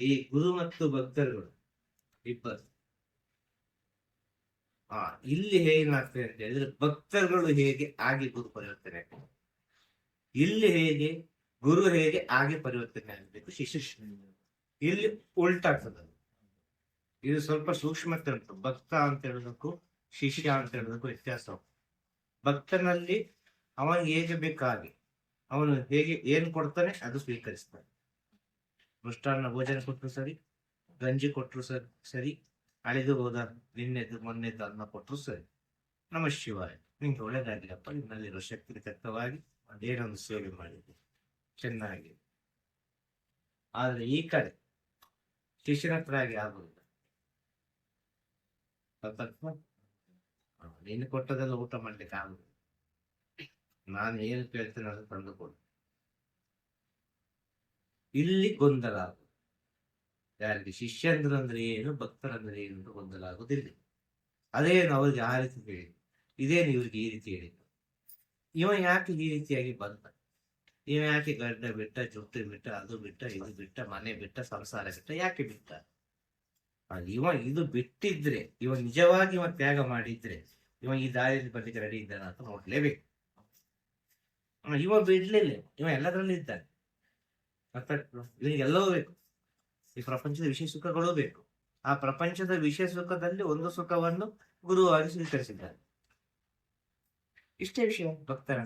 ಈ ಗುರು ಮತ್ತು ಭಕ್ತರುಗಳು, ಇಬ್ಬರು ಆ, ಇಲ್ಲಿ ಏನಾಗ್ತದೆ ಅಂತ ಹೇಳಿದ್ರೆ ಭಕ್ತರುಗಳು ಹೇಗೆ ಆಗಿ ಗುರು ಪರಿವರ್ತನೆ. ಇಲ್ಲಿ ಹೇಗೆ ಗುರು ಹೇಗೆ ಆಗಿ ಪರಿವರ್ತನೆ ಆಗಬೇಕು ಶಿಶು ಇಲ್ಲಿ ಉಲ್ಟಾಗ್ತದೆ. ಇದು ಸ್ವಲ್ಪ ಸೂಕ್ಷ್ಮತೆ ಉಂಟು ಭಕ್ತ ಅಂತ ಹೇಳೋದಕ್ಕೂ ಶಿಷ್ಯ ಅಂತ ಹೇಳೋದಕ್ಕೂ ವ್ಯತ್ಯಾಸ. ಭಕ್ತನಲ್ಲಿ ಅವನಿಗೆ ಹೇಗೆ ಬೇಕಾಗಿ, ಅವನು ಹೇಗೆ ಏನ್ ಕೊಡ್ತಾನೆ ಅದು ಸ್ವೀಕರಿಸ್ತಾನೆ ಮೃಷ್ಟಾನ್ನ ಭೋಜನ ಕೊಟ್ಟರು ಸರಿ ಗಂಜಿ ಕೊಟ್ಟರು ಸರಿ ಸರಿ ಅಳಿದು ಹೋದ ನಿನ್ನೆದು ಮೊನ್ನೆದ್ದು ಅನ್ನ ಕೊಟ್ಟರು ಸರಿ. ನಮ್ಮ ಶಿವಾಯ ನಿಂಗೆ ಒಳ್ಳೇದಾಗ್ಲಿಪ್ಪ ನಿನ್ನಲ್ಲಿರೋ ಶಕ್ತಿ ತಕ್ಕವಾಗಿ ಅದೇನೊಂದು ಸೇವೆ ಮಾಡಿದೆ ಚೆನ್ನಾಗಿ. ಆದ್ರೆ ಈ ಕಡೆ ಶಿಷ್ಯನ ಹತ್ರ ಹಾಗೆ ಆಗುದಿಲ್ಲ. ಗೊತ್ತಾಗ್ತದಾ? ಹ, ನೀನು ಕೊಟ್ಟದೆಲ್ಲ ಊಟ ಮಾಡ್ಲಿಕ್ಕೆ ಆಗುದಿಲ್ಲ. ನಾನು ಏನು ಕೇಳ್ತೇನೆ ಅದು ತಂದು ಕೊಡು ಇಲ್ಲಿ ಗೊಂದಲ ಆಗುದು ಯಾರಿಗೆ ಶಿಷ್ಯಂದ್ರ ಅಂದ್ರೆ ಏನು ಭಕ್ತರಂದ್ರೆ ಏನು ಅಂತ ಗೊಂದಲ ಆಗುದಿಲ್ಲ ಅದೇನು ಅವ್ರಿಗೆ ಆ ರೀತಿ ಹೇಳಿ ಇದೇನು ಇವ್ರಿಗೆ ಈ ರೀತಿ ಹೇಳಿ ಇವ ಯಾಕೆ ಈ ರೀತಿಯಾಗಿ ಬಂದ? ಇವ ಯಾಕೆ ಗಡ್ಡ ಬಿಟ್ಟ, ಜೊತೆ ಬಿಟ್ಟ, ಅದು ಬಿಟ್ಟ, ಇದು ಬಿಟ್ಟ, ಮನೆ ಬಿಟ್ಟ, ಸಂಸಾರ ಬಿಟ್ಟ, ಯಾಕೆ ಬಿಟ್ಟ? ಇವ ಇದು ಬಿಟ್ಟಿದ್ರೆ, ಇವ ನಿಜವಾಗಿ ಇವ ತ್ಯಾಗ ಮಾಡಿದ್ರೆ, ಇವ ಈ ದಾರಿಯಲ್ಲಿ ಬರ್ಲಿಕ್ಕೆ ರೆಡಿ ಇದ್ದಾನ ಅಂತ ನೋಡ್ಲೇಬೇಕು. ಇವ ಬಿಡ್ಲಿಲ್ಲ, ಇವ ಎಲ್ಲದರಲ್ಲೂ ಇದ್ದಾನೆ. ಎಲ್ಲವೂ ಬೇಕು ಈ ಪ್ರಪಂಚದ ವಿಷಯ ಸುಖಗಳು ಬೇಕು ಆ ಪ್ರಪಂಚದ ವಿಷಯ ಸುಖದಲ್ಲಿ ಒಂದು ಸುಖವನ್ನು ಗುರುವಾಗಿ ಸ್ವೀಕರಿಸಿದ್ದಾರೆ ಇಷ್ಟೇ ವಿಷಯ ಭಕ್ತರ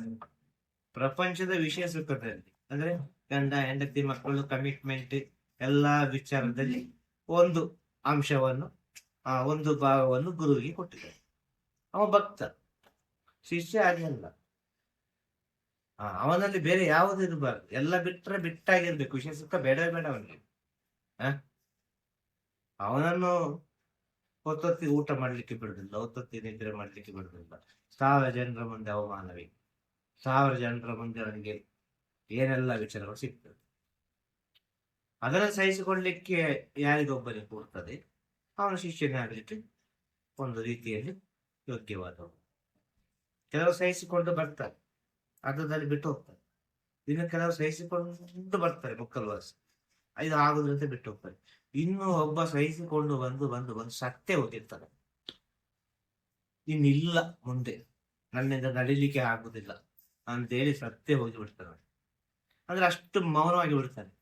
ಪ್ರಪಂಚದ ವಿಷಯ ಸುಖದಲ್ಲಿ ಅಂದ್ರೆ ಗಂಡ ಹೆಂಡತಿ ಮಕ್ಕಳು ಕಮಿಟ್ಮೆಂಟ್ ಎಲ್ಲಾ ವಿಚಾರದಲ್ಲಿ ಒಂದು ಅಂಶವನ್ನು ಆ ಒಂದು ಭಾಗವನ್ನು ಗುರುವಿಗೆ ಕೊಟ್ಟಿದ್ದಾರೆ ಅವ ಭಕ್ತ ಶಿಷ್ಯ ಆಗಿಲ್ಲ ಅವನಲ್ಲಿ ಬೇರೆ ಯಾವುದು ಇರಬಾರ್ದು. ಎಲ್ಲ ಬಿಟ್ರೆ ಬಿಟ್ಟಾಗಿರ್ಬೇಕು. ವಿಷಯ ಸುಖ ಬೇಡ ಬೇಡ ಅವನಿಗೆ? ಅವನನ್ನು ಒತ್ತೊತ್ತಿ ಊಟ ಮಾಡ್ಲಿಕ್ಕೆ ಬಿಡುದಿಲ್ಲ ಒತ್ತೊತ್ತಿ ನಿದ್ರೆ ಮಾಡ್ಲಿಕ್ಕೆ ಬಿಡುದಿಲ್ಲ. ಸಾವಿರ ಜನರ ಮುಂದೆ ಅವಮಾನವೇ. ಸಾವಿರ ಜನರ ಮುಂದೆ ಅವನಿಗೆ ಏನೆಲ್ಲ ವಿಚಾರಗಳು ಸಿಗ್ತದೆ. ಅದನ್ನು ಸಹಿಸಿಕೊಳ್ಳಿಕ್ಕೆ ಯಾರಿಗೊಬ್ಬನಿಗೆ ಕೊಡ್ತದೆ ಅವನ ಶಿಷ್ಯನೇ ಆಗಲಿಕ್ಕೆ ಒಂದು ರೀತಿಯಲ್ಲಿ ಯೋಗ್ಯವಾದವು ಕೆಲವರು ಸಹಿಸಿಕೊಂಡು ಬರ್ತಾರೆ. ಅರ್ಧದಲ್ಲಿ ಬಿಟ್ಟು ಹೋಗ್ತಾರೆ. ಇನ್ನು ಕೆಲವರು ಸಹಿಸಿಕೊಂಡು ಬರ್ತಾರೆ ಮುಕ್ಕಲ್ವಾಸ ಇದು ಆಗುದ್ರಿಂದ ಬಿಟ್ಟು ಹೋಗ್ತಾರೆ. ಇನ್ನು ಒಬ್ಬ ಸಹಿಸಿಕೊಂಡು ಬಂದು ಬಂದು ಬಂದು ಸತ್ತೆ ಹೋಗಿರ್ತಾರೆ. ಇನ್ನಿಲ್ಲ ಮುಂದೆ. ನನ್ನಿಂದ ನಡಿಲಿಕ್ಕೆ ಆಗುದಿಲ್ಲ ಅಂತೇಳಿ ಸತ್ತೆ ಹೋಗಿ ಬಿಡ್ತಾನೆ ಅಂದ್ರೆ ಅಷ್ಟು ಮೌನವಾಗಿ ಬಿಡ್ತಾನೆ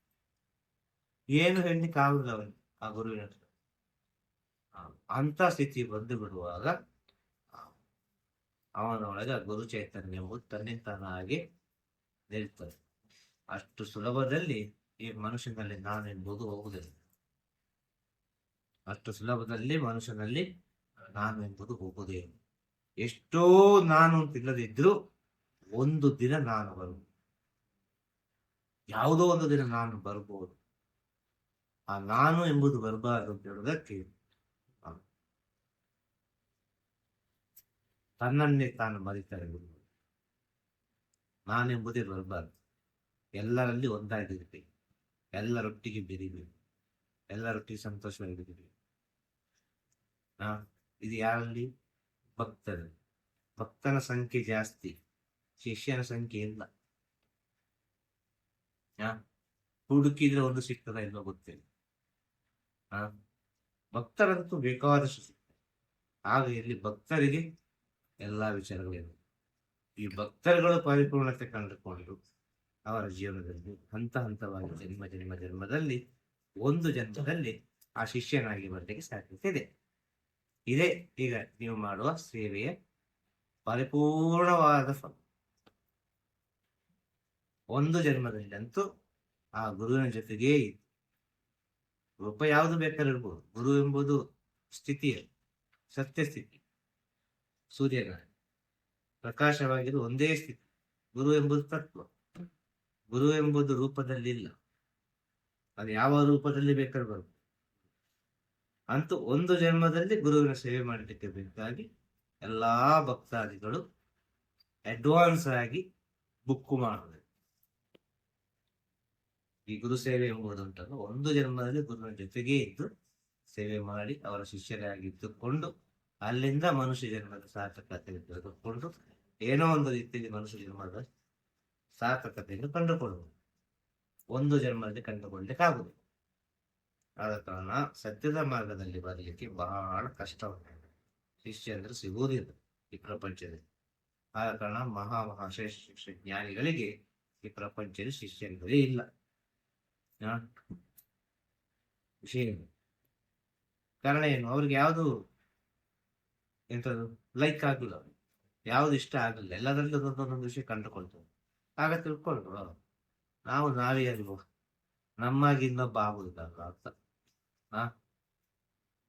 ಏನು ಹೇಳಲಿಕ್ಕೆ ಆಗುದಿಲ್ಲ ಅವನಿಗೆ. ಆ ಗುರುವಿನ ಅಂತ ಸ್ಥಿತಿ ಬಂದು ಬಿಡುವಾಗ ಅವನೊಳಗೆ ಗುರು ಚೈತನ್ಯವು ತನ್ನಿಂತಾನಾಗಿ ನಿಲ್ತದೆ. ಅಷ್ಟು ಸುಲಭದಲ್ಲಿ ಈ ಮನುಷ್ಯನಲ್ಲಿ ನಾನು ಎಂಬುದು ಹೋಗುವುದಿಲ್ಲ. ಅಷ್ಟು ಸುಲಭದಲ್ಲಿ ಮನುಷ್ಯನಲ್ಲಿ ನಾನು ಎಂಬುದು ಹೋಗುವುದೇ. ಎಷ್ಟೋ ನಾನು ಅಂತ ಒಂದು ದಿನ ನಾನು ಬರುವುದು. ಯಾವುದೋ ಒಂದು ದಿನ ನಾನು ಬರ್ಬೋದು ಆ ನಾನು ಎಂಬುದು ಬರಬಾರದು ಅಂತ ಹೇಳುವುದಕ್ಕೆ ಆ, ತನ್ನನ್ನೇ ತಾನು ಮರಿತಾರೆ ಗುರು. ನಾನೆಂಬುದೇ ಬರಬಾರ್ದು. ಎಲ್ಲರಲ್ಲಿ ಒಂದಾಗಿರ್ಬೇಕು ಎಲ್ಲರೊಟ್ಟಿಗೆ ಬೆರಿಬೇಕು ಎಲ್ಲರೊಟ್ಟಿಗೆ ಸಂತೋಷವಾಗಿರ್ಬೇಕು ಹಾ ಇದು ಯಾರಲ್ಲಿ? ಭಕ್ತರಲ್ಲಿ. ಭಕ್ತರ ಸಂಖ್ಯೆ ಜಾಸ್ತಿ. ಶಿಷ್ಯನ ಸಂಖ್ಯೆ ಇಲ್ಲ. ಹಾ ಹುಡುಕಿದ್ರೆ ಒಂದು ಸಿಗ್ತದ ಇಲ್ಲೋ ಗೊತ್ತಿಲ್ಲ. ಹಾ ಭಕ್ತರಂತೂ ಬೇಕಾದಷ್ಟು ಸಿಗ್ತದೆ. ಆಗ ಇಲ್ಲಿ ಭಕ್ತರಿಗೆ ಎಲ್ಲಾ ವಿಚಾರಗಳಿವೆ ಈ ಭಕ್ತರುಗಳು ಪರಿಪೂರ್ಣತೆ ಕಂಡುಕೊಂಡು ಅವರ ಜೀವನದಲ್ಲಿ ಹಂತ ಹಂತವಾಗಿ ಜನ್ಮ ಜನ್ಮ, ಜನ್ಮದಲ್ಲಿ, ಒಂದು ಜನ್ಮದಲ್ಲಿ ಆ ಶಿಷ್ಯನಾಗಿ ಬರಲಿಕ್ಕೆ ಸಾಧ್ಯತೆ ಇದೆ. ಇದೇ ಈಗ ನೀವು ಮಾಡುವ ಸೇವೆಯ ಪರಿಪೂರ್ಣವಾದ ಫಲ. ಒಂದು ಜನ್ಮದಲ್ಲಿ ಅಂತೂ ಆ ಗುರುವಿನ ಜೊತೆಗೇ ರೂಪ ಯಾವುದು ಬೇಕಾದ್ರೂ ಇರ್ಬೋದು. ಗುರು ಎಂಬುದು ಸ್ಥಿತಿಯ ಸತ್ಯ ಸ್ಥಿತಿ ಸೂರ್ಯನ ಪ್ರಕಾಶವಾಗಿದ್ದು ಒಂದೇ ಸ್ಥಿತಿ. ಗುರು ಎಂಬುದು ತತ್ವ. ಗುರು ಎಂಬುದು ರೂಪದಲ್ಲಿ ಇಲ್ಲ. ಅದು ಯಾವ ರೂಪದಲ್ಲಿ ಬೇಕಾದ್ರೂ ಬರುತ್ತೆ ಅಂತೂ ಒಂದು ಜನ್ಮದಲ್ಲಿ ಗುರುವಿನ ಸೇವೆ ಮಾಡಲಿಕ್ಕೆ ಬೇಕಾಗಿ ಎಲ್ಲಾ ಭಕ್ತಾದಿಗಳು ಅಡ್ವಾನ್ಸ್ ಆಗಿ ಬುಕ್ ಮಾಡುವುದು ಈ ಗುರು ಸೇವೆ ಎಂಬುದುಂಟಲ್ಲ ಒಂದು ಜನ್ಮದಲ್ಲಿ ಗುರುವಿನ ಜೊತೆಗೇ ಇದ್ದು ಸೇವೆ ಮಾಡಿ ಅವರ ಶಿಷ್ಯರಾಗಿದ್ದುಕೊಂಡು ಅಲ್ಲಿಂದ ಮನುಷ್ಯ ಜನ್ಮದ ಸಾರ್ಥಕತೆ ತೆಗೆದುಕೊಂಡು ಏನೋ ಒಂದು ರೀತಿಯಲ್ಲಿ ಮನುಷ್ಯ ಜನ್ಮದ ಸಾರ್ಥಕತೆಯನ್ನು ಕಂಡುಕೊಳ್ಳುವುದು. ಒಂದು ಜನ್ಮದಲ್ಲಿ ಕಂಡುಕೊಳ್ಳಲಿಕ್ಕಾಗುವುದು ಆದ ಕಾರಣ ಸತ್ಯದ ಮಾರ್ಗದಲ್ಲಿ ಬರಲಿಕ್ಕೆ ಬಹಳ ಕಷ್ಟ ಶಿಷ್ಯಂದ್ರೆ ಸಿಗುವುದಿಲ್ಲ ಈ ಪ್ರಪಂಚದಲ್ಲಿ. ಆದ ಕಾರಣ ಮಹಾ ಮಹಾ ಶ್ರೇಷ್ಠ ಶ್ರೇಷ್ಠ ಜ್ಞಾನಿಗಳಿಗೆ ಈ ಪ್ರಪಂಚದಲ್ಲಿ ಶಿಷ್ಯಂಗಳೇ ಇಲ್ಲ? ವಿಷಯ ಕಾರಣ ಏನು? ಅವ್ರಿಗೆ ಯಾವುದು ಎಂಥದ್ದು ಲೈಕ್ ಆಗಿಲ್ಲ ಯಾವುದು ಇಷ್ಟ ಆಗಲಿಲ್ಲ ಎಲ್ಲದರಲ್ಲೂ ಒಂದೊಂದೊಂದು ವಿಷಯ ಕಂಡುಕೊಳ್ತೇವೆ ಆಗ ತಿಳ್ಕೊಂಡ್ರು ನಾವು ನಾವೇ ಅಲ್ವೋ? ನಮ್ಮಾಗಿ ಇನ್ನೊಬ್ಬ ಆಗುದಿಲ್ಲ ಅಂತ ಹಾ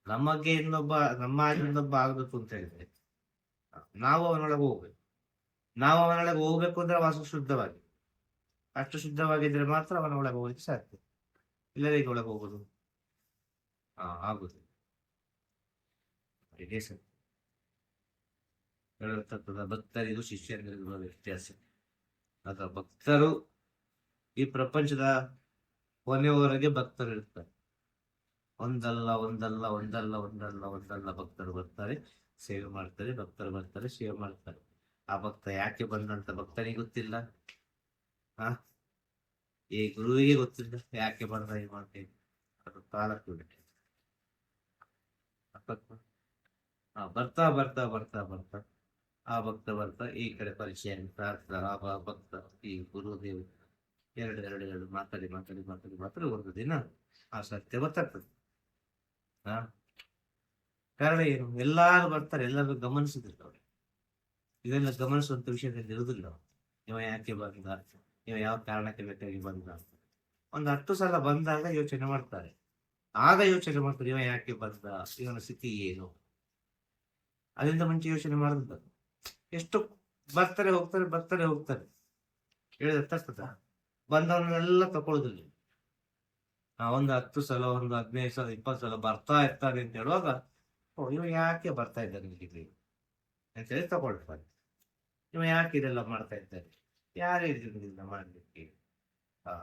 ನಮಗೆ ಇನ್ನೊಬ್ಬ, ನಮ್ಮಾಗಿ ಇನ್ನೊಬ್ಬ ಆಗ್ಬೇಕು ಅಂತ ಹೇಳಿದ್ರೆ, ನಾವು ಅವನೊಳಗೆ ಹೋಗ್ಬೇಕು. ನಾವು ಅವನೊಳಗೆ ಹೋಗ್ಬೇಕು ಅಂದ್ರೆ ವಾಸು ಶುದ್ಧವಾಗಿ. ಅಷ್ಟು ಶುದ್ಧವಾಗಿದ್ರೆ ಮಾತ್ರ ಅವನ ಒಳಗೆ ಹೋಗ್ಲಿಕ್ಕೆ ಸಾಧ್ಯ. ಇಲ್ಲದೇ ಒಳಗೆ ಹೋಗುದು? ಹಾ ಆಗುದು ಸರ್. ಹೇಳುವಂಥದ್ದು ಭಕ್ತರಿಗೂ ಶಿಷ್ಯರಿಗೂ ವ್ಯತ್ಯಾಸ. ಆಗ ಭಕ್ತರು ಈ ಪ್ರಪಂಚದ ಕೊನೆಯವರೆಗೆ ಭಕ್ತರು ಇರ್ತಾರೆ. ಒಂದಲ್ಲ ಒಂದಲ್ಲ ಒಂದಲ್ಲ ಒಂದಲ್ಲ ಒಂದಲ್ಲ ಭಕ್ತರು ಬರ್ತಾರೆ, ಸೇವೆ ಮಾಡ್ತಾರೆ, ಭಕ್ತರು ಬರ್ತಾರೆ, ಸೇವೆ ಮಾಡ್ತಾರೆ. ಆ ಭಕ್ತ ಯಾಕೆ ಬಂದಂತ ಭಕ್ತನಿಗೆ ಗೊತ್ತಿಲ್ಲ. ಆ? ಈ ಗುರುವಿಗೆ ಗೊತ್ತಿಲ್ಲ. ಯಾಕೆ ಬಂದ, ಈ ಅದು ಕಾಲಕ್ಕೆ ಬಿಟ್ಟೆ ಬರ್ತಾ ಬರ್ತಾ ಬರ್ತಾ ಬರ್ತಾ ಆ ಭಕ್ತ ಬರ್ತಾ ಈ ಕಡೆ ಪರಿಚಯ ಪ್ರಾರ್ಥನಾ ಆ ಭಕ್ತ ಈ ಗುರುದೇವ್. ಎರಡು ಎರಡು ಎರಡು ಮಾತಾಡಿ ಮಾತಾಡಿ ಮಾತಾಡಿ ಮಾತ್ರ ಒಂದು ದಿನ ಆ ಸತ್ಯ ಗೊತ್ತಾಗ್ತದೆ ಹಾ ಕಾರಣ ಏನು? ಎಲ್ಲಾರು ಬರ್ತಾರೆ, ಎಲ್ಲರೂ ಗಮನಿಸಿದ್ರು ಅವ್ರು. ಇದೆಲ್ಲ ಗಮನಿಸುವಂತ ವಿಷಯದಲ್ಲಿ ಇರುದಿಲ್ಲ. ಇವ ಯಾಕೆ ಬಂದ? ಇವ ಯಾವ ಕಾರಣಕ್ಕೆ ಬೇಕಾಗಿ ಬಂದ. ಒಂದು ಹತ್ತು ಸಲ ಬಂದಾಗ ಯೋಚನೆ ಮಾಡ್ತಾರೆ. ಆಗ ಯೋಚನೆ ಮಾಡ್ತಾರೆ, ಇವ ಯಾಕೆ ಬಂದ? ಇವನ ಸ್ಥಿತಿ ಏನು? ಅದರಿಂದ ಮುಂಚೆ ಯೋಚನೆ ಮಾಡುದಿಲ್ಲ. ಎಷ್ಟು ಬರ್ತಾರೆ, ಹೋಗ್ತಾರೆ ಬರ್ತಾರೆ, ಹೋಗ್ತಾರೆ. ಹೇಳಿದ ತರ್ತದ ಬಂದವನ್ನೆಲ್ಲ ತಗೊಳ್ಳೋದಿಲ್ಲ ಒಂದು ಹತ್ತು ಸಲ, ಒಂದು ಹದಿನೈದು ಸಲ, ಇಪ್ಪತ್ತು ಸಲ ಬರ್ತಾ ಇರ್ತಾರೆ ಅಂತ ಹೇಳುವಾಗ, ಓ ಇವ ಯಾಕೆ ಬರ್ತಾ ಇದ್ದಾನೆ ಇಲ್ಲಿ? ಅಂತ ಹೇಳಿ ತಗೊಳ್ತಾರೆ ಇವ ಯಾಕೆ ಇದೆಲ್ಲ ಮಾಡ್ತಾ ಇದ್ದಾರೆ ಯಾರೇ ಇದರಿಂದ ಮಾಡಲಿಕ್ಕೆ.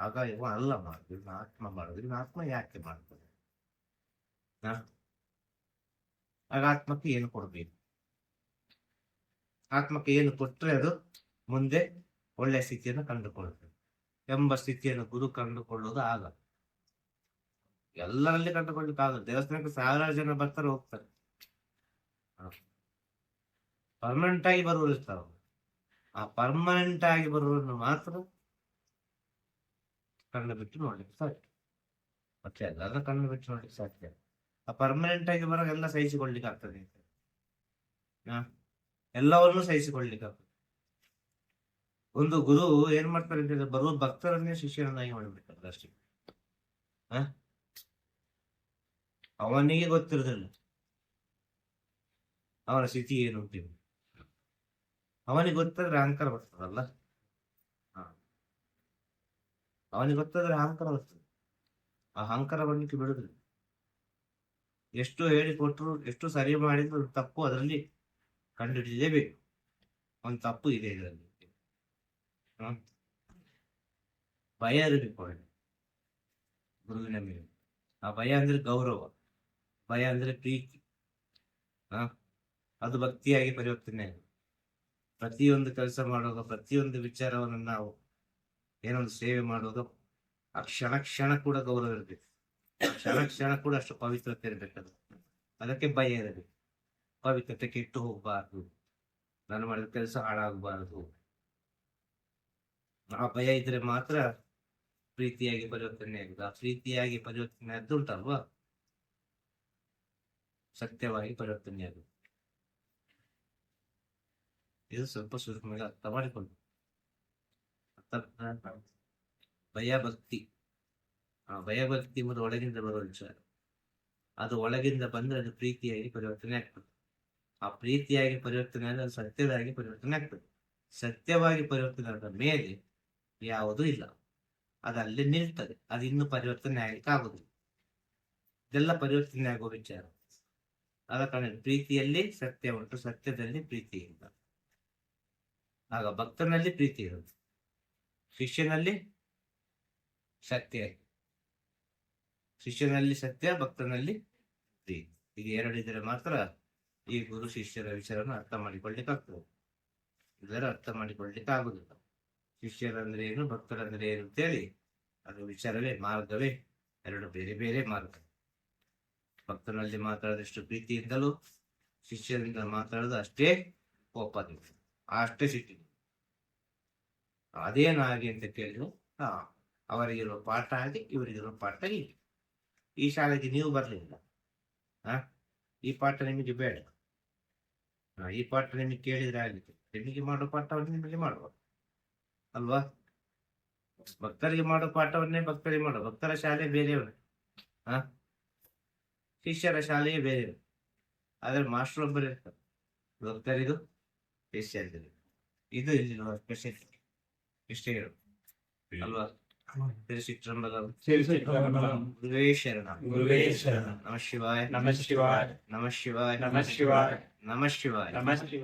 ಆಗ ಇವ ಅಲ್ಲ ಮಾಡುದು, ಇವ್ನ ಆತ್ಮ ಮಾಡುದು, ಇವ್ನ ಆತ್ಮ ಯಾಕೆ ಮಾಡ್ತಾರೆ? ಆಗ ಆತ್ಮಕ್ಕೆ ಏನು ಕೊಡ್ಬೇಕು? ಆತ್ಮಕ್ಕೆ ಏನು ಕೊಟ್ಟರೆ ಅದು ಮುಂದೆ ಒಳ್ಳೆಯ ಸ್ಥಿತಿಯನ್ನು ಕಂಡುಕೊಳ್ಳುತ್ತದೆ ಎಂಬ ಸ್ಥಿತಿಯನ್ನು ಗುರು ಕಂಡುಕೊಳ್ಳೋದು ಆಗ. ಎಲ್ಲರಲ್ಲಿ ಕಂಡುಕೊಳ್ಳಿಕ್ಕೆ ಆಗಲ್ಲ. ದೇವಸ್ಥಾನಕ್ಕೆ ಸಾವಿರಾರು ಜನ ಬರ್ತಾರೆ, ಹೋಗ್ತಾರೆ. ಪರ್ಮನೆಂಟ್ ಆಗಿ ಬರೋರು ಇರ್ತಾರ ಆ ಪರ್ಮನೆಂಟ್ ಆಗಿ ಬರುವವರನ್ನು ಮಾತ್ರ ಕಣ್ಣು ಬಿಟ್ಟು ನೋಡ್ಲಿಕ್ಕೆ ಸಾಧ್ಯ. ಮತ್ತೆ ಎಲ್ಲರನ್ನ ಕಣ್ಣು ಬಿಟ್ಟು ನೋಡ್ಲಿಕ್ಕೆ ಸಾಧ್ಯ. ಆ ಪರ್ಮನೆಂಟ್ ಆಗಿ ಬರೋ ಎಲ್ಲ ಸಹಿಸಿಕೊಳ್ಳಿಕ್ಕೆ ಆಗ್ತದೆ. ಎಲ್ಲವನ್ನೂ ಸಹಿಸಿಕೊಳ್ಳಿಕ್ಕಾಗ್ತದೆ ಒಂದು ಗುರು ಏನ್ ಮಾಡ್ತಾರೆ ಅಂತ ಹೇಳಿದ್ರೆ, ಬರುವ ಭಕ್ತರನ್ನೇ ಶಿಷ್ಯರನ್ನಾಗಿ ಮಾಡ್ಬಿಡ್ತಾರೆ ಅಷ್ಟೇ. ಅವನಿಗೆ ಗೊತ್ತಿರೋದಿಲ್ಲ. ಅವನ ಸ್ಥಿತಿ ಏನು ಅಂತ ಹೇಳಿ. ಅವನಿಗೆ ಗೊತ್ತಾದ್ರೆ ಅಹಂಕಾರ ಬರ್ತದಲ್ಲ? ಅವನಿಗೆ ಗೊತ್ತಾದ್ರೆ ಅಹಂಕಾರ ಬರ್ತದೆ. ಆ ಅಹಂಕಾರ ಬರ್ಲಿಕ್ಕೆ ಬಿಡುದಿಲ್ಲ. ಎಷ್ಟು ಹೇಳಿಕೊಟ್ರು, ಎಷ್ಟು ಸರಿ ಮಾಡಿದ್ರು ತಪ್ಪು, ಅದರಲ್ಲಿ ಕಂಡುಹಿಡಿಯಲೇಬೇಕು ಒಂದು ತಪ್ಪು ಇದೆ ಇದರಲ್ಲಿ? ಭಯ ಇರಬೇಕು ಗುರುವಿನ ಮೇಲೆ ಆ ಭಯ ಅಂದ್ರೆ ಗೌರವ ಭಯ ಅಂದ್ರೆ ಪ್ರೀತಿ ಹ ಅದು ಭಕ್ತಿಯಾಗಿ ಪರಿವರ್ತನೆ ಪ್ರತಿಯೊಂದು ಕೆಲಸ ಮಾಡುವಾಗ ಪ್ರತಿಯೊಂದು ವಿಚಾರವನ್ನು ನಾವು ಏನೊಂದು ಸೇವೆ ಮಾಡುವಾಗ ಆ ಕ್ಷಣ ಕ್ಷಣ ಕೂಡ ಗೌರವ ಇರಬೇಕು ಕ್ಷಣ ಕ್ಷಣ ಕೂಡ ಅಷ್ಟು ಪವಿತ್ರತೆ ಇರಬೇಕದು ಅದಕ್ಕೆ ಭಯ ಇರಬೇಕು ಪವಿತ್ರತೆ ಕೆಟ್ಟು ಹೋಗಬಾರ್ದು. ನಾನು ಮಾಡಿದ ಕೆಲಸ ಹಾಳಾಗಬಾರದು. ಆ ಭಯ ಇದ್ರೆ ಮಾತ್ರ ಪ್ರೀತಿಯಾಗಿ ಪರಿವರ್ತನೆ ಆಗುದು ಆ ಪ್ರೀತಿಯಾಗಿ ಪರಿವರ್ತನೆ ಆದ್ದುಂಟಲ್ವಾ? ಸತ್ಯವಾಗಿ ಪರಿವರ್ತನೆ ಆಗುದು ಇದು ಸ್ವಲ್ಪ ಸೂಕ್ಷ್ಮವಾಗಿ ಅರ್ಥ ಮಾಡಿಕೊಂಡು ಅರ್ಥ ಭಯ ಭಕ್ತಿ. ಆ ಭಯ ಭಕ್ತಿ ಮತ್ತು ಒಳಗಿಂದ ಬರುವ ವಿಚಾರ. ಅದು ಒಳಗಿಂದ ಬಂದ್ರೆ ಅದು ಪ್ರೀತಿಯಾಗಿ ಪರಿವರ್ತನೆ ಆಗ್ತದೆ. ಆ ಪ್ರೀತಿಯಾಗಿ ಪರಿವರ್ತನೆ ಆದರೆ ಅದು ಸತ್ಯದಾಗಿ ಪರಿವರ್ತನೆ ಆಗ್ತದೆ. ಸತ್ಯವಾಗಿ ಪರಿವರ್ತನೆ ಆದ ಮೇಲೆ ಯಾವುದೂ ಇಲ್ಲ. ಅದು ಅಲ್ಲಿ ನಿಲ್ತದೆ. ಅದು ಇನ್ನು ಪರಿವರ್ತನೆ ಆಗ್ಲಿಕ್ಕೆ ಆಗುದಿಲ್ಲ. ಇದೆಲ್ಲ ಪರಿವರ್ತನೆ ಆಗುವ ವಿಚಾರ. ಆದ ಕಾರಣ ಪ್ರೀತಿಯಲ್ಲಿ ಸತ್ಯ ಉಂಟು, ಸತ್ಯದಲ್ಲಿ ಪ್ರೀತಿ ಇಲ್ಲ. ಆಗ ಭಕ್ತನಲ್ಲಿ ಪ್ರೀತಿ ಇರುತ್ತೆ ಶಿಷ್ಯನಲ್ಲಿ ಸತ್ಯ ಶಿಷ್ಯನಲ್ಲಿ ಸತ್ಯ, ಭಕ್ತನಲ್ಲಿ ಪ್ರೀತಿ. ಇದು ಎರಡಿದ್ರೆ ಮಾತ್ರ ಈ ಗುರು ಶಿಷ್ಯರ ವಿಚಾರವನ್ನು ಅರ್ಥ ಮಾಡಿಕೊಳ್ಳಿಕ್ಕಾಗ್ತದೆ. ಇದರ ಅರ್ಥ ಮಾಡಿಕೊಳ್ಳಿಕ್ಕೆ ಆಗುದಿಲ್ಲ ಶಿಷ್ಯರಂದ್ರೆ ಏನು, ಭಕ್ತರಂದ್ರೆ ಏನು ಅಂತೇಳಿ ಅದು ವಿಚಾರವೇ, ಮಾರ್ಗವೇ, ಎರಡು ಬೇರೆ ಬೇರೆ ಮಾರ್ಗ. ಭಕ್ತನಲ್ಲಿ ಮಾತಾಡಿದಷ್ಟು ಪ್ರೀತಿಯಿಂದಲೂ ಶಿಷ್ಯರಿಂದ ಮಾತಾಡೋದು ಅಷ್ಟೇ ಕೋಪದಿಂದ, ಅಷ್ಟೇ ಸಿಟ್ಟಿ ಅದೇನಾಗಿ ಅಂತ ಕೇಳಿದ್ರು, ಹಾ ಅವರಿಗಿರೋ ಪಾಠ ಆಗಿ ಇವರಿಗಿರೋ ಪಾಠ ಹೀಗೆ. ಈ ಶಾಲೆಗೆ ನೀವು ಬರಲಿಲ್ಲ. ಹಾ ಈ ಪಾಠ ನಿಮಗೆ ಬೇಡ. ಈ ಪಾಠ ನಿಮಗೆ ಕೇಳಿದ್ರೆ ಆಗುತ್ತೆ ನಿಮಗೆ ಮಾಡೋ ಪಾಠವನ್ನು ನಿಮಗೆ ಮಾಡುವ. ಅಲ್ವಾ? ಭಕ್ತರಿಗೆ ಮಾಡೋ ಪಾಠವನ್ನೇ ಭಕ್ತರಿಗೆ ಮಾಡುವ. ಭಕ್ತರ ಶಾಲೆ ಬೇರೆಯವರೇ. ಹಾ ಶಿಷ್ಯರ ಶಾಲೆಯೇ ಬೇರೆ ಆದ್ರೆ ಮಾಸ್ಟರ್ ಒಬ್ಬರು ಇರ್ತಾರೆ. ಭಕ್ತರಿಗೂ ಶಿಷ್ಯರಿಗೂ. ಇದು ಇಲ್ಲಿರುವ ಸ್ಪೆಷಲ್ ಇಷ್ಟೇ ಅಲ್ವಾ? ತಿರುಚಿಟ್ರಂಬಲಂ ಶ್ರೀ ಗುರುವೇ ಶರಣ ಗುರುವೇ ಶರಣ ನಮ ಶಿವಾಯ ನಮ ಶಿವಾಯ ನಮ ಶಿವಾಯ ನಮ ಶಿವಾಯ ನಮ ಶಿವಾಯ ನಮ ಶಿವಾಯ